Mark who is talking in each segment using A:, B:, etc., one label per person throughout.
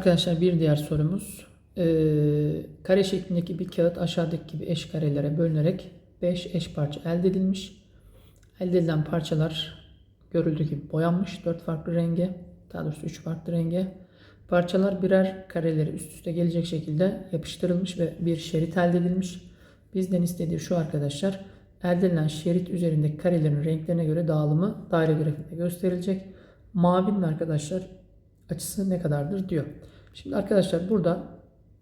A: Arkadaşlar bir diğer sorumuz. Ee, kare şeklindeki bir kağıt aşağıdaki gibi eş karelere bölünerek 5 eş parça elde edilmiş. Elde edilen parçalar görüldüğü gibi boyanmış 4 farklı renge, daha doğrusu 3 farklı renge. Parçalar birer kareleri üst üste gelecek şekilde yapıştırılmış ve bir şerit elde edilmiş. Bizden istediği şu arkadaşlar. Elde edilen şerit üzerindeki karelerin renklerine göre dağılımı daire grafiğinde gösterilecek. Mavinin arkadaşlar açısı ne kadardır diyor. Şimdi arkadaşlar burada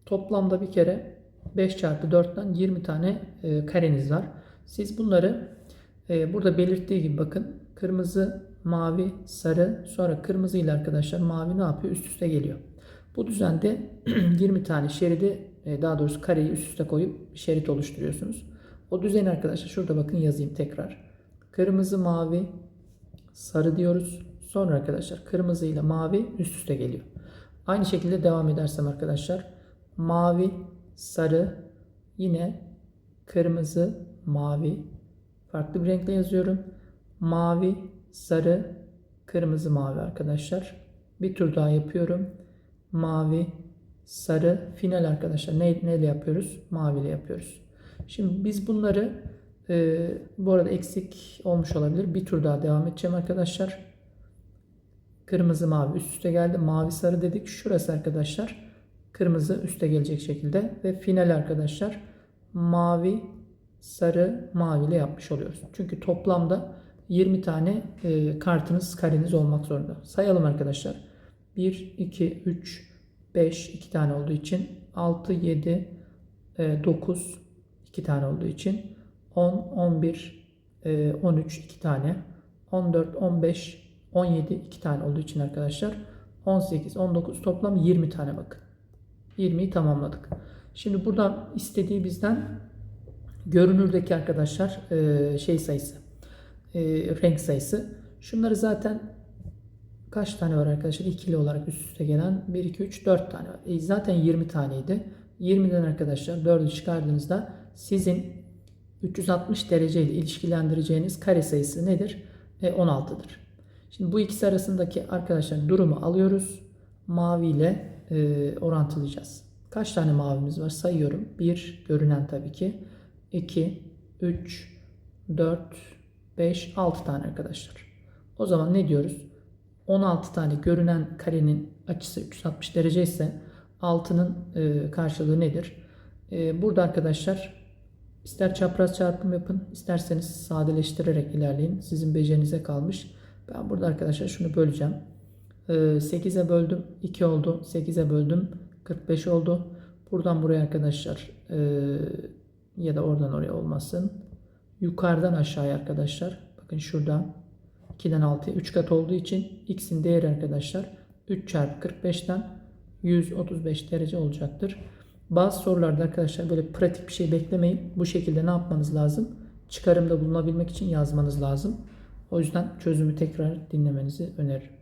A: toplamda bir kere 5 çarpı 4'ten 20 tane e, kareniz var. Siz bunları e, burada belirttiği gibi bakın kırmızı, mavi, sarı sonra kırmızı ile arkadaşlar mavi ne yapıyor? Üst üste geliyor. Bu düzende 20 tane şeridi e, daha doğrusu kareyi üst üste koyup şerit oluşturuyorsunuz. O düzeni arkadaşlar şurada bakın yazayım tekrar. Kırmızı, mavi, sarı diyoruz. Sonra arkadaşlar kırmızı ile mavi üst üste geliyor. Aynı şekilde devam edersem arkadaşlar mavi, sarı, yine kırmızı, mavi farklı bir renkle yazıyorum. Mavi, sarı, kırmızı, mavi arkadaşlar. Bir tur daha yapıyorum. Mavi, sarı, final arkadaşlar. Ne, neyle yapıyoruz? Mavi ile yapıyoruz. Şimdi biz bunları e, bu arada eksik olmuş olabilir. Bir tur daha devam edeceğim arkadaşlar. Kırmızı mavi üst üste geldi. Mavi sarı dedik. Şurası arkadaşlar kırmızı üste gelecek şekilde ve final arkadaşlar mavi sarı mavi ile yapmış oluyoruz. Çünkü toplamda 20 tane e, kartınız kareniz olmak zorunda. Sayalım arkadaşlar. 1 2 3 5 2 tane olduğu için 6 7 e, 9 2 tane olduğu için 10 11 e, 13 2 tane 14 15 17 2 tane olduğu için arkadaşlar 18 19 toplam 20 tane bakın. 20'yi tamamladık. Şimdi buradan istediği bizden görünürdeki arkadaşlar e, şey sayısı e, renk sayısı. Şunları zaten kaç tane var arkadaşlar? İkili olarak üst üste gelen 1, 2, 3, 4 tane var. E, zaten 20 taneydi. 20'den arkadaşlar 4'ü çıkardığınızda sizin 360 derece ile ilişkilendireceğiniz kare sayısı nedir? E, 16'dır. Şimdi bu ikisi arasındaki arkadaşlar durumu alıyoruz. Mavi ile e, orantılayacağız. Kaç tane mavimiz var? Sayıyorum. 1 görünen tabii ki. 2, 3, 4, 5, 6 tane arkadaşlar. O zaman ne diyoruz? 16 tane görünen karenin açısı 360 derece ise 6'nın e, karşılığı nedir? E, burada arkadaşlar ister çapraz çarpım yapın, isterseniz sadeleştirerek ilerleyin. Sizin becerinize kalmış. Ben burada arkadaşlar şunu böleceğim. 8'e böldüm 2 oldu. 8'e böldüm 45 oldu. Buradan buraya arkadaşlar ya da oradan oraya olmasın. Yukarıdan aşağıya arkadaşlar. Bakın şuradan 2'den 6'ya 3 kat olduğu için x'in değeri arkadaşlar 3 çarpı 45'ten 135 derece olacaktır. Bazı sorularda arkadaşlar böyle pratik bir şey beklemeyin. Bu şekilde ne yapmanız lazım? Çıkarımda bulunabilmek için yazmanız lazım. O yüzden çözümü tekrar dinlemenizi öneririm.